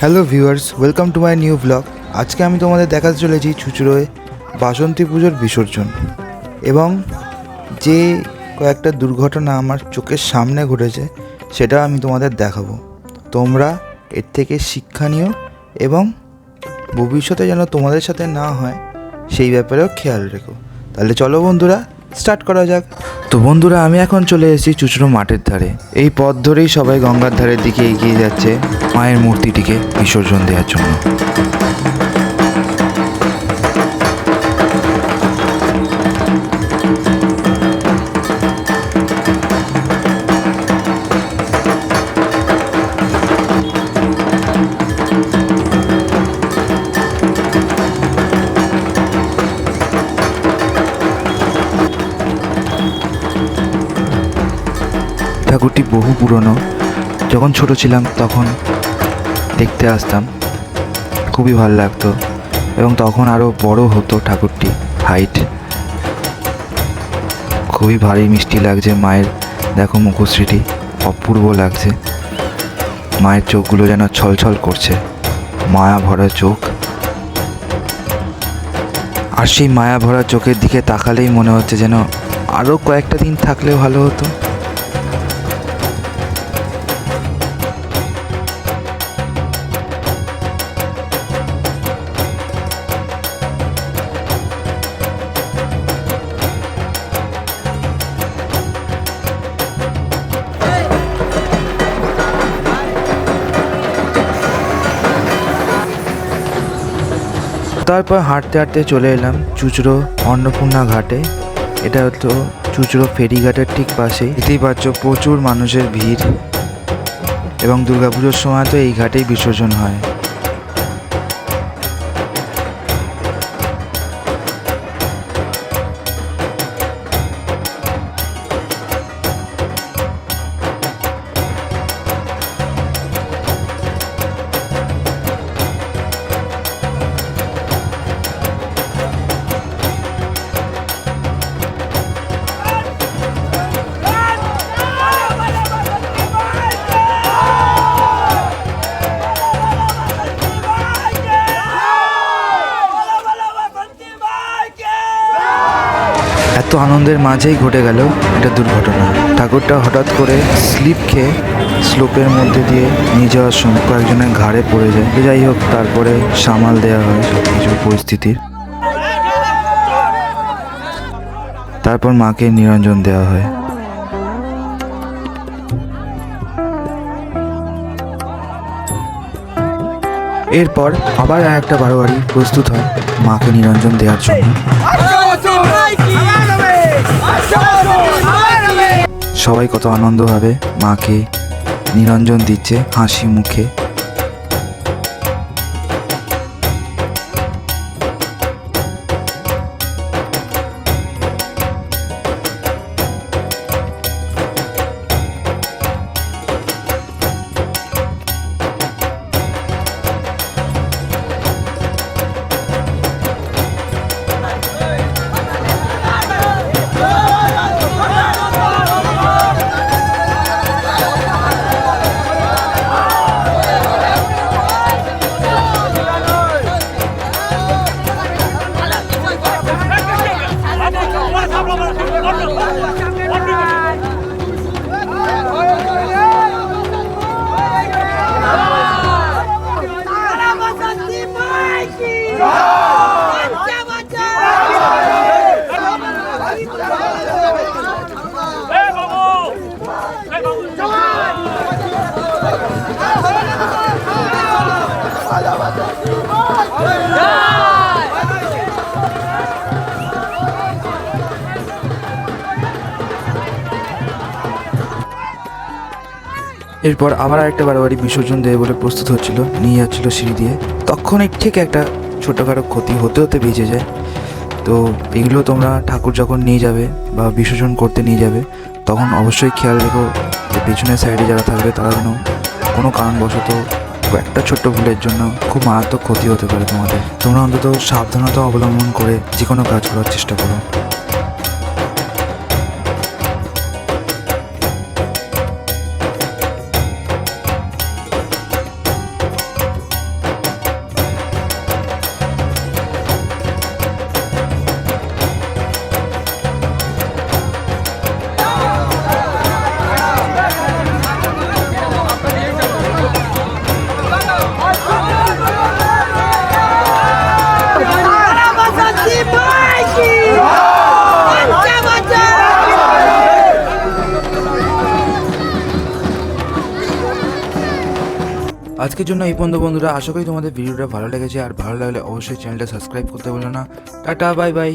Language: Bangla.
Hello viewers, welcome to my new blog. আজকে আমি তোমাদের দেখাতে চলেছি চুচড়োয় বাসন্তী পুজোর বিসর্জন। এবং যে কয়েকটা দুর্ঘটনা আমার চোখের সামনে ঘটেছে, সেটা আমি তোমাদের দেখাবো। তোমরা এর থেকে শিক্ষা নিও এবং ভবিষ্যতে যেন তোমাদের সাথে না হয়, সেই ব্যাপারেও খেয়াল রেখো। তাহলে চলো বন্ধুরা স্টার্ট করা যাক। তো বন্ধুরা, আমি এখন চলে এসেছি চুচড়ো মাঠের ধারে। এই পথ ধরেই সবাই গঙ্গার ধারের দিকে এগিয়ে যাচ্ছে মায়ের মূর্তিটিকে বিসর্জন দেওয়ার জন্য। ঠাকুরটি বহু পুরনো। যখন ছোট ছিলাম তখন দেখতে আসতাম। খুবই ভালো লাগতো। এবং তখন আরও বড় হতো ঠাকুরটি হাইট খুবই ভারী মিষ্টি লাগছে মায়ের, দেখো মুখশ্রীটি, অপূর্ব লাগছে। মায়ের চোখগুলো যেন ছলছল করছে। মায়া ভরা চোখ। আর সেই মায়া ভরা চোখের দিকে তাকালেই মনে হচ্ছে যেন আরও কয়েকটা দিন থাকলে ভালো হতো। তারপর হাঁটতে হাঁটতে চলে এলাম চুচড়ো অন্নপূর্ণা ঘাটে। এটা হতো চুচড়ো ফেরিঘাটের ঠিক পাশেই। দেখতেই পাচ্ছ প্রচুর মানুষের ভিড় এবং দুর্গাপুজোর সময় তো এই ঘাটেই বিসর্জন হয়। আনন্দের মাঝেই ঘটে গেল একটা দুর্ঘটনা। ঠাকুরটা হঠাৎ করে স্লিপ খেয়ে স্লোপের মধ্যে দিয়ে নিয়ে যাওয়ার সময় কয়েকজনের ঘাড়ে পড়ে যায়। যাই হোক, তারপরে সামাল দেওয়া হয় সব কিছু পরিস্থিতির। তারপর মাকে নিরঞ্জন দেওয়া হয়। এরপর আবার একটা বারোয়ারি প্রস্তুত হয় মাকে নিরঞ্জন দেওয়ার জন্য। সবাই কত আনন্দভাবে মাকে নিরঞ্জন দিচ্ছে হাসি মুখে। এরপর আবার আরেকটা বারোবারি বিসর্জন দেবে বলে প্রস্তুত হচ্ছিল, নিয়ে যাচ্ছিল সিঁড়ি দিয়ে। তখনই ঠিক একটা ছোটোখাটো ক্ষতি হতে হতে বেঁচে যায়। তো এগুলো তোমরা ঠাকুর যখন নিয়ে যাবে বা বিসর্জন করতে নিয়ে যাবে, তখন অবশ্যই খেয়াল রেখো যে পেছনের সাইডে যারা থাকবে তারা যেন কোনো কারণবশত একটা ছোট্ট ভুলের জন্য খুব মারাত্মক ক্ষতি হতে পারে তোমাদের। তোমরা অন্তত সাবধানতা অবলম্বন করে যে কোনো কাজ করার চেষ্টা করো। আজকের জন্য এই পর্যন্ত বন্ধুরা, আশা করি তোমাদের ভিডিওটা ভালো লেগেছে, আর ভালো লাগলে অবশ্যই চ্যানেলটা সাবস্ক্রাইব করতে বলো না। Tata, bye bye.